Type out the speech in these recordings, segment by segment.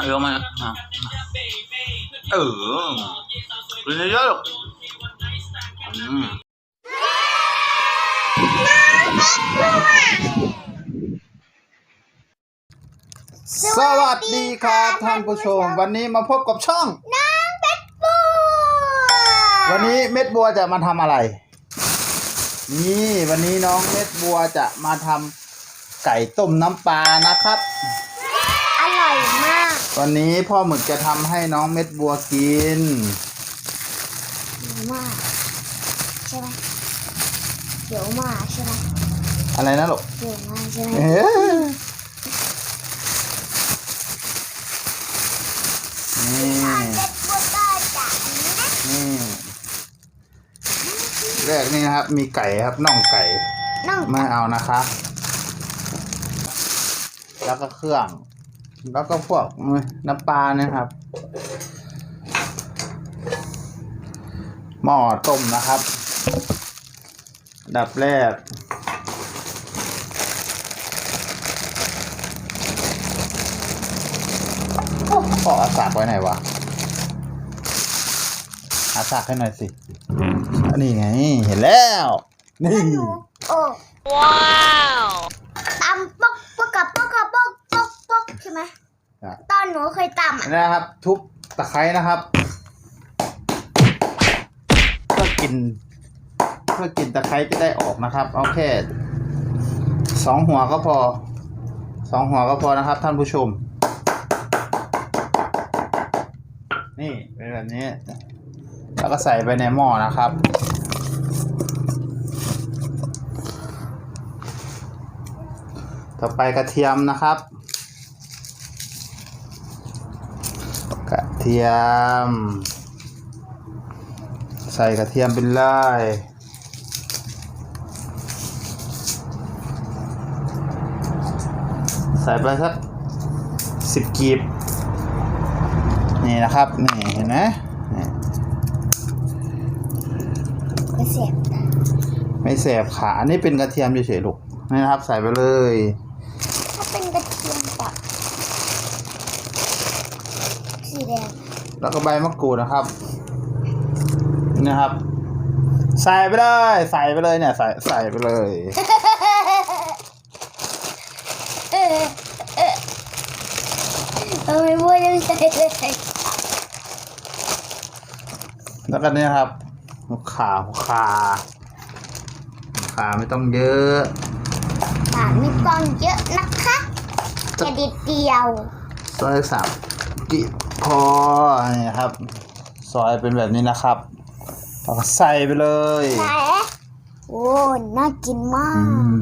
เออมาอะเออกินเยอะๆลูกอืมสวัสดีครับท่านผู้ชม วันนี้มาพบกับช่อง น้องเป็ดบัว วันนี้เม็ดบัวจะมาทำอะไร นี่วันนี้น้องเม็ดบัวจะมาทำไก่ต้มน้ำปลานะครับ อร่อยมาก วันนี้พ่อหมึกจะทำให้น้องเม็ดบัวกินเดี๋ยวมากใช่ไหมเดี๋ยวมากใช่ไหมอะไรนะลูกเดี๋ยวมากใช่ไหมเอ๊ะนี่เป็ดบัวก็จะนะนี่แรกนี่นะครับ มีไก่ครับน่องไก่น้องไม่เอานะคะ แล้วก็เครื่อง แล้วก็พวกน้ำปลาเนี่ยครับ หม้อต้มนะครับ ดับแรกโอ้ขออาสากไว้ไหนวะ อาสากให้หน่อยสิอันนี้ไง เห็นแล้ว นี่หนูโอ้ว้าว ช่ไหมอะ ตอนหนูเคยตำอัอะนนี้นะครับ ทุบตะไคร้นะครับเพื่อกินเพื่อกินตะไคร้จะได้ออกนะครับเอาแค่สองหัวก็พอสองหัวก็พอนะครับ ท่านผู้ชม นี่เป็นแบบนี้ แล้วก็ใส่ไปในหม้อนะครับ ต่อไปกระเทียมนะครับ กระเทียม ใส่กระเทียมเป็นเลยใส่ไปสักสิบกีบ นี่นะครับ นี่เห็นไหมนี่ก็เสียบตาไม่แสบขาอันนี้เป็นกระเทียมเฉยๆลูกนี่นะครับ ใส่ไปเลย ถ้าเป็นกระเทียมแบบสีแดง แล้วก็ใบมะกรูดนะครับนี่นะครับ ใส่ไปเลยใส่ไปเลยเนี่ย ใส่ใส่ไปเลยเออเออทำไมบัวยังใส่เลยแล้วก็เนี่ยครับหัวขาหัวขาหัวขาไม่ต้องเยอะฐานมีกล้องเยอะนะคะแค่ดิดเดียวซอยสามกีบ พอนี่ครับ ซอยเป็นแบบนี้นะครับแล้วก็ใส่ไปเลยไหนโอ้น่ากินมาอืกม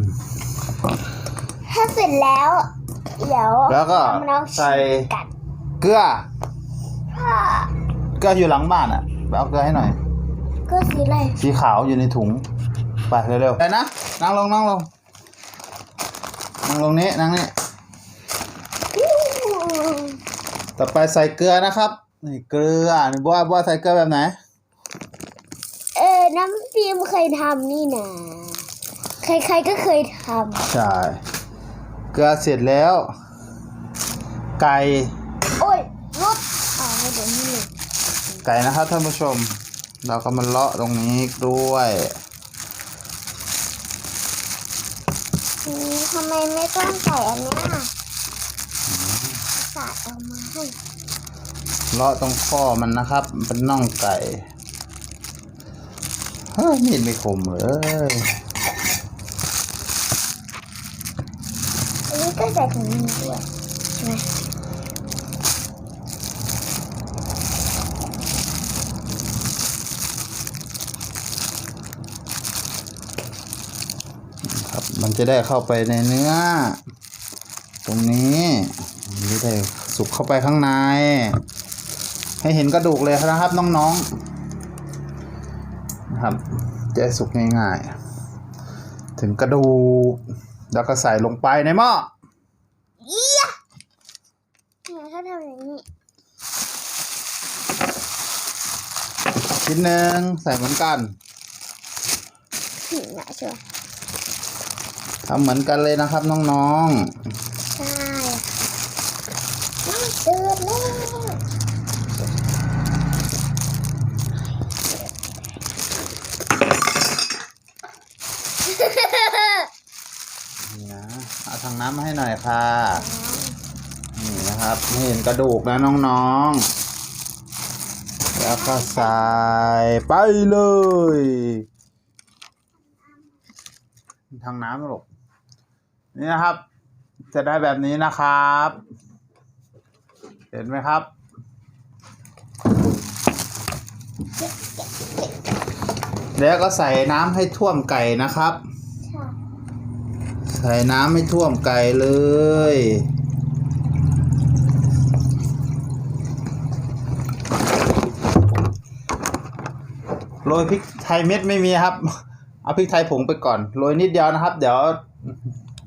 ถ้าเสร็จแล้ว เดี๋ยวแล้วก็เอามาลองใส่ชิมกันเกลือค่ะเกลืออยู่หลังบ้านอะไปเอาเกลือให้หน่อย ก็สีอะไรสีขาวอยู่ในถุง ไปเร็วๆไปนะ นั่งลงนั่งลงนั่งลงนี้นั่งนี่ ต่อไปใส่เกลือนะครับนี่เกลือนี่บัวบัวใส่เกลือแบบไหน เออน้ำพิมเคยทำนี่นะใครๆก็เคยทใช่ เกลือเสร็จแล้ว ไก่ำโอ้ยรถอ่าไม่เดี๋ยวนี่เลยไก่นะครับท่านผู้ชม เราก็มาเลาะตรงนี้ด้วย อืมทำไมไม่ต้องใส่อันเนี้ยสาด เอามาให้เลาะตรงข้อมันนะครับ เป็นน่องไก่เฮ้ยมีดไม่คมเลยอันนี้ก็ใส่ถุงมือด้วยใช่ไหมครับ มันจะได้เข้าไปในเนื้อ ตรงนี้มันจะได้ สุกเข้าไปข้างใน ให้เห็นกระดูกเลยนะครับน้องๆนะครับจะได้สุกง่ายๆ ถึงกระดูก แล้วก็ใส่ลงไปในหม้อเยี่ยเนี่ยเขาทำอย่างนี้ชิ้นหนึ่งใส่เหมือนกันถึงนะใช่ไหมทำเหมือนกันเลยนะครับน้องใช่น้ำจืด แล้ว นี่นะเอาทางน้ำมาให้หน่อยค่ะ นี่นะครับให้เห็นกระดูกนะน้องๆ แล้วก็ใส่ไปเลย ทางน้ำหรอกนี่นะครับ จะได้แบบนี้นะครับ เห็นไหมครับแล้วก็ใส่น้ำให้ท่วมไก่นะครับ ใส่น้ำให้ท่วมไก่เลย โรยพริกไทยเม็ดไม่มีครับ เอาพริกไทยผงไปก่อน โรยนิดเดียวนะครับ เดี๋ยว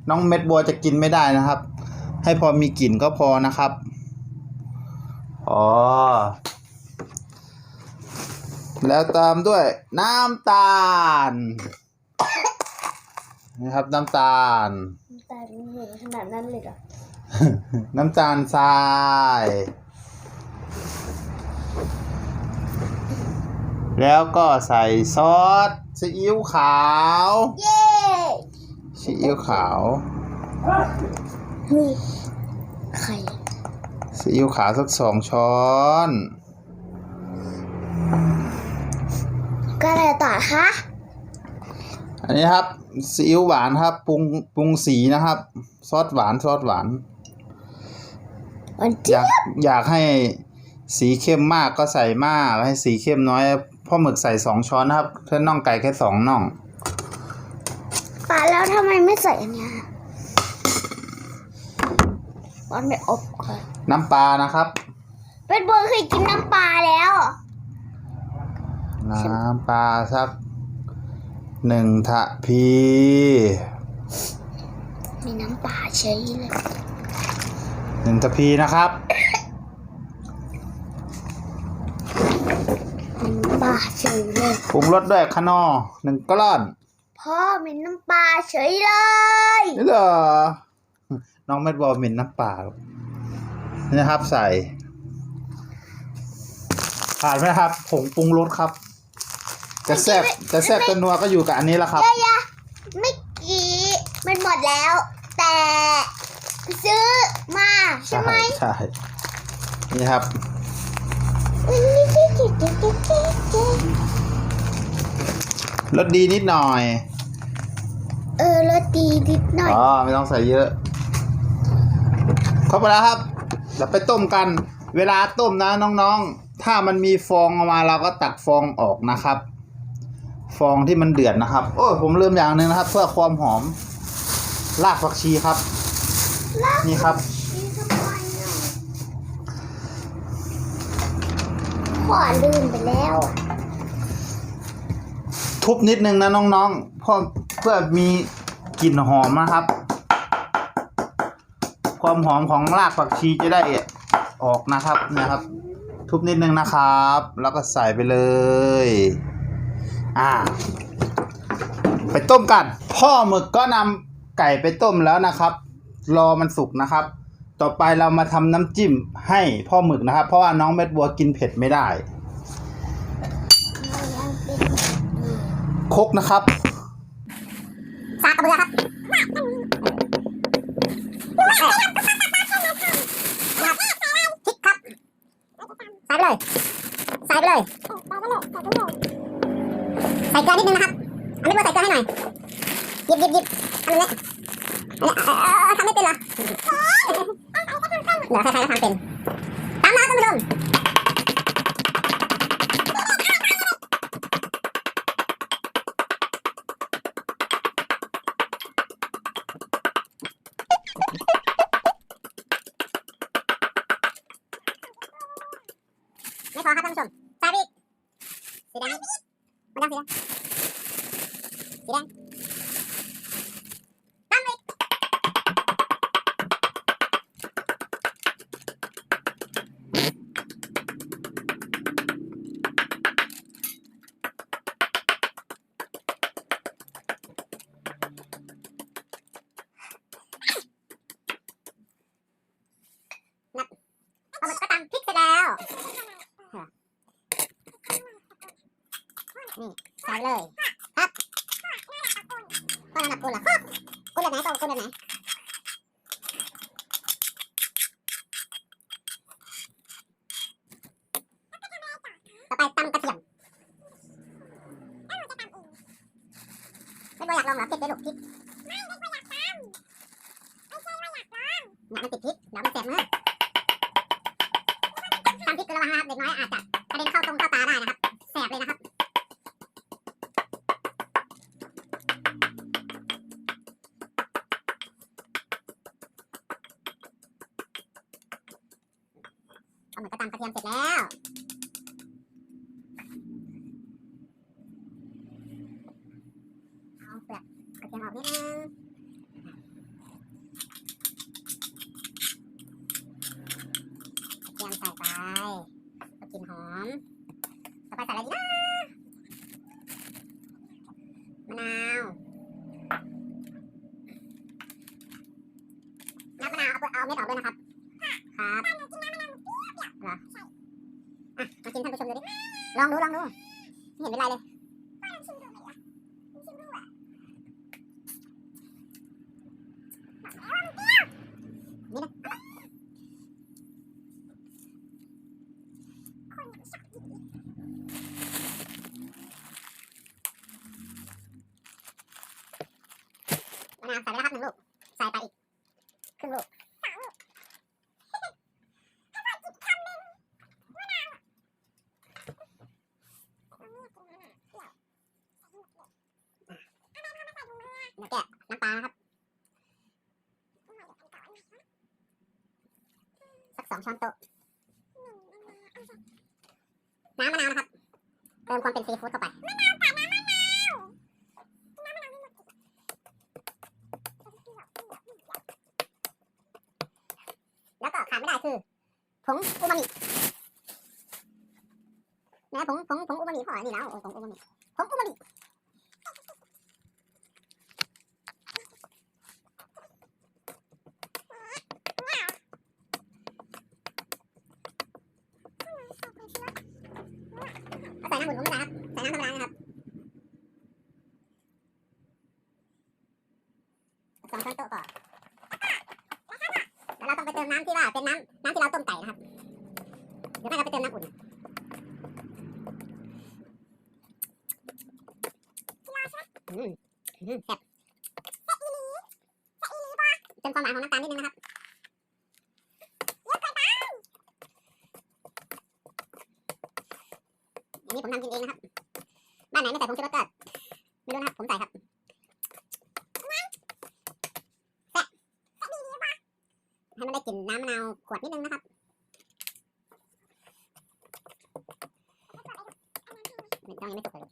น้องเม็ดบัวจะกินไม่ได้นะครับ ให้พอมีกลิ่นก็พอนะครับอ๋อแล้วตามด้วยน้ำตาล นะครับ น้ำตาล แต่ไม่เห็นขนาดนั้นเลยเหรอน้ำตาลทราย แล้วก็ใส่ซอสซีอิ๊วขาวเย้ซีอิ๊วขาวเฮ้ยใครซีอิ๊วขาวสักสองช้อนก็อะไรต่อคะ อันนี้ครับ ซีอิ๊วหวานครับปรุงปรุงสีนะครับ ซอสหวานซอสหวานมันอเจี๊ยยาบกอยากให้สีเข้มมากก็ใส่มากให้สีเข้มน้อยพ่อหมึกใส่สองช้อนนะครับเพื่อนน่องไก่แค่สองน่องป่าแล้วทำไมไม่ใส่อันเนี้ยมันไม่อบค่ะน้ำปลานะครับ เป็นบัวเคยกินน้ำปลาแล้ว น้ำปลาสัก หนึ่งทะพี มีน้ำปลาเฉยเลยหนึ่งทะพีนะครับมีน้ำปลาเฉยเลยปรุงรสด้วยขนอหนึ่งก้อนพ่อมีน้ำปลาเฉยเลยนี่เหรอน้องเม็ดบอลเหม็นน้ำปลาหรอกนี่นะครับใส่ผ่านไหมครับผงปรุงรสครับ จะแซ่บจะแซ่บจะนัวก็อยู่กับอันนี้แหละครับเยอะๆไม่กี่มันหมดแล้ว แต่ซื้อมาใช่ไหมใช่นี่ครับ รสดีนิดหน่อย เออรสดีนิดหน่อย อ๋อ ไม่ต้องใส่เยอะครบไปแล้วครับเดี๋ยวไปต้มกัน เวลาต้มนะน้องๆ ถ้ามันมีฟองออกมาเราก็ตักฟองออกนะครับ ฟองที่มันเดือดนะครับ โอ้ยผมลืมอย่างหนึ่งนะครับ เพื่อความหอมรากผักชีครับ นี่ครับนี่ทำไมอะขอลืมไปแล้วทุบนิดนึงนะน้องๆเพื่อเพื่อมีกลิ่นหอมนะครับ ความหอมของรากผักชีจะได้ออกนะครับนะครับ ทุบนิดนึงนะครับ แล้วก็ใส่ไปเลย อ่า ไปต้มกัน พ่อหมึกก็นำไก่ไปต้มแล้วนะครับ รอมันสุกนะครับ ต่อไปเรามาทำน้ำจิ้มให้พ่อหมึกนะครับ เพราะว่าน้องเม็ดบัวกินเผ็ดไม่ได้ครกนะครับสากกระเบือครับพริกครับ ใส่ไปเลย ใส่ไปเลย ใส่เก ลือนิดนึงนะครับอันนี้เบอร์ใส่เกลือให้หน่อยหยิบหยิบหยิบทำเลยทำไม่เป็นเหรอเหรอใครๆก็ทำเป็นตามมาท่านผู้ชมไม่พอครับท่านผู้ชมใส่ไปอีกสีแดงมันยังสีแดง สีแดงตั้งนับเอามัก็ตามพิกเสลนี่ใส่เลย กูแบบไหนต่อ เหมือนกระตำกระเทียมเสร็จแล้วเอาเปลือกกระเทียมออกนิดนึงกระเทียมใส่ไปก็กลิ่นหอมต่อไปใส่อะไรดีนะมะนาวน้ำมะนาวเอาเอาเม็ดออกด้วยนะครับ ครับ กินท่านผู้ชมดูดิ ลองดูลองดูไม่เห็นเป็นไรเลย นี่นะมะนาวใส่ไปแล้วครับหนึ่งลูก ใส่ไปอีกครึ่งลูก เดี๋ยว แกะน้ำปลาครับ สักสองช้อนโต๊ะ น้ำมะนาวนะครับ เติมความเป็นซีฟู้ดเข้าไป มะนาวกับน้ำมะน้ำมะนาวแล้วก็ขาดไม่ได้คือผงอูมามินะผงผงผง มามิพอนี่แล้วโอ้ผงอูมามิผงอูมามิใส่น้ำอุ่นผมไม่ได้ครับใส่น้ำธรรมดานะครับสองช้อนโต๊ะก่อนแล้วเราต้องไปเติมน้ำที่ว่าเป็นน้ำน้ำที่เราต้มไก่นะครับหรือไม่เราไปเติมน้ำอุ่นอืมอืมแซ่บเติมความหวานของน้ำตาลนิดนึงนะครับ อันนี้ผมทำกินเองนะครับ บ้านไหนไม่ใส่ผงชูรสก็ไม่รู้นะครับ ผมใส่ครับแซ่บให้มันได้กลิ่นน้ำมะนาวขวดนิดนึงนะครับมันยังไม่สุกเลย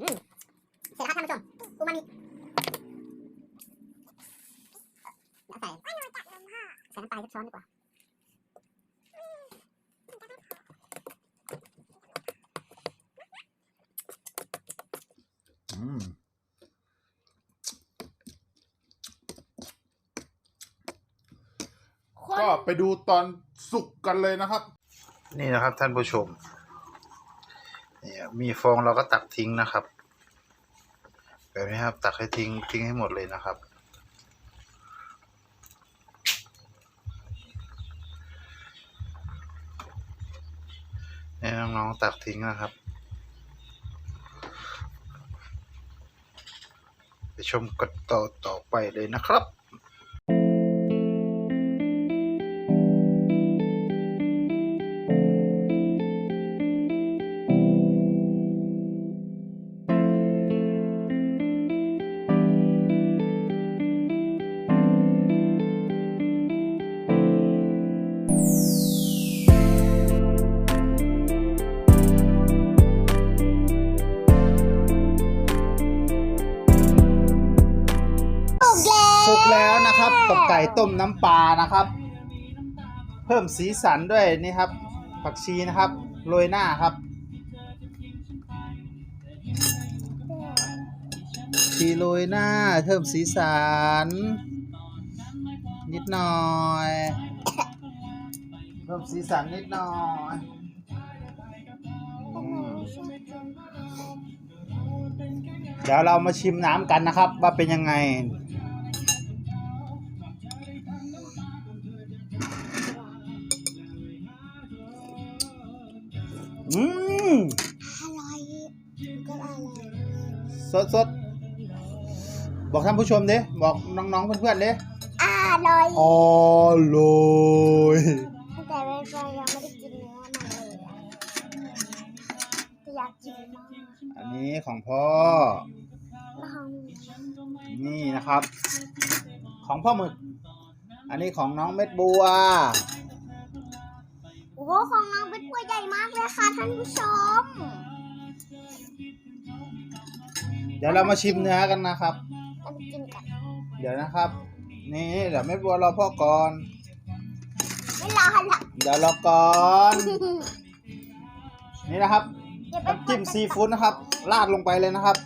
อืมเสร็จแล้วครับท่านผู้ชมอูมามิแล้วใส่ใส่น้ำปลาสักช้อนดีกว่า อืม ก็ไปดูตอนสุกกันเลยนะครับ นี่นะครับท่านผู้ชมเนี่ยมีฟองเราก็ตักทิ้งนะครับ แบบนี้ครับ ตักให้ทิ้งทิ้งให้หมดเลยนะครับให้น้องๆตักทิ้งนะครับ ไปชมกันต่อต่อไปเลยนะครับานะครับ เพิ่มสีสันด้วยนี่ครับ ผักชีนะครับโรยหน้าครับชีโรยหน้าเพิ่มสีสันนิดหน่อย เพิ่มสีสันนิดหน่อยเดี๋ยวเรามาชิมน้ำกันนะครับ ว่าเป็นยังไง อืมอร่อยก็อร่อยสดสดบอกท่านผู้ชมดิบอกน้องๆเพื่อนๆดิอร่อยอร่อยแต่เวฟยังไม่ได้กินเนื้อมันเลยอะแต่อยากกินมากอันนี้ของพ่อลองนี่นะครับ ของพ่อหมึก อันนี้ของน้องเม็ดบัว โอ้โหของน้องเป็นตัวใหญ่มากเลยค่ะท่านผู้ชม เดี๋ยวเรามาชิมเนื้อกันนะครับเราไปกินกันเดี๋ยวนะครับ นี่เดี๋ยวเม็ดบัวรอพ่อก่อน ไม่รอหันหลังเดี๋ยวรอก่อน นี่นะครับอย่าไปน้ำจิ้มซีฟู้ดนะครับ ราดลงไปเลยนะครับ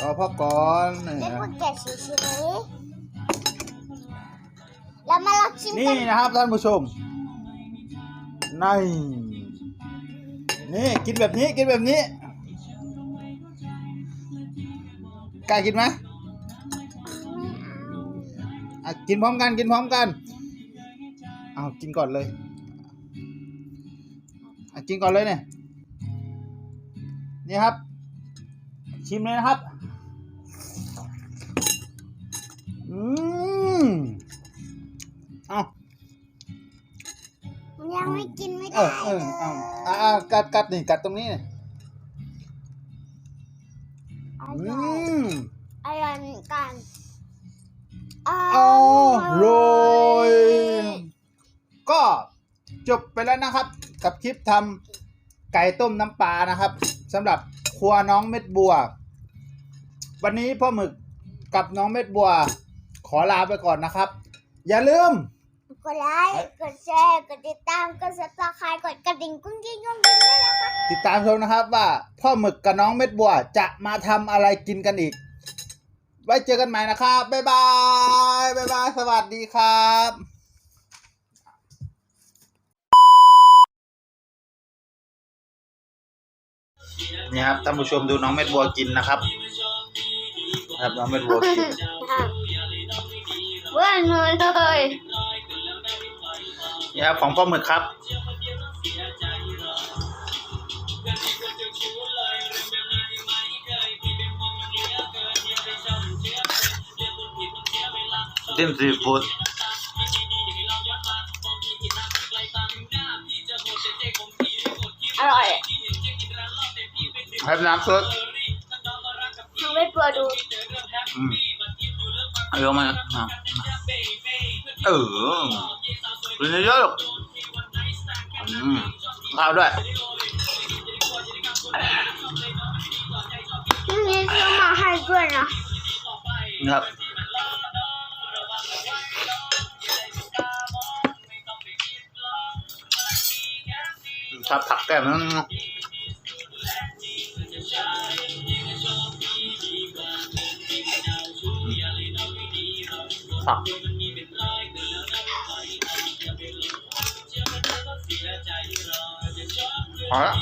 รอพ่อก่อนนี่เด็กนะพวกแกะเฉยๆ เรามาลองชิมนี่นนะครับท่านผู้ชมนี่นี่กินแบบนี้กินแบบนี้กล้ากินไหมอะกินพร้อมกันกินพร้อมกันเอากินก่อนเลยอะกินก่อนเลยเนี่ยนี่ครับ ชิมเลยนะครับ อได้อเอเลอยเอาอ่าอ่ากัดกัดนี่กัดตรงนี้นี่ออืร่อยมอร่อยเหมือนกันออร่อยก็จบไปแล้วนะครับ กับคลิปทำไก่ต้มน้ำปลานะครับสำหรับครัวน้องเม็ดบัว วันนี้พ่อหมึกกับน้องเม็ดบัว ขอลาไปก่อนนะครับ อย่าลืมก ดไลค์กดแชร์กดติดตามกดซับสไครต์กดกระดิ่งกุ้งกิ้งกุ้งกิ้งด้วยนะคะติดตามชมนะครับว่า พ่อหมึกกับน้องเม็ดบัวจะมาทำอะไรกินกันอีก ไว้เจอกันใหม่นะครับ บ๊ายบาย บ๊ายบาย สวัสดีครับนี่ครับท่านผู้ชมดูน้องเม็ดบัวกินนะครับ ครับน้องเม็ดบัวกินเว้นเลยเลย นี่ครับของพ่อหมึกครับ จิ้มซีฟู้ดอร่อยให้น้ำซดทำให้ตัวดูอืมเอายกมาอะเออ กินเยอะๆหรอกอืมข้าวด้วยที่นี้ซื้อมาให้ด้วยนะนะครับถ้าผักแก้มนั้นผัก พอแล้ว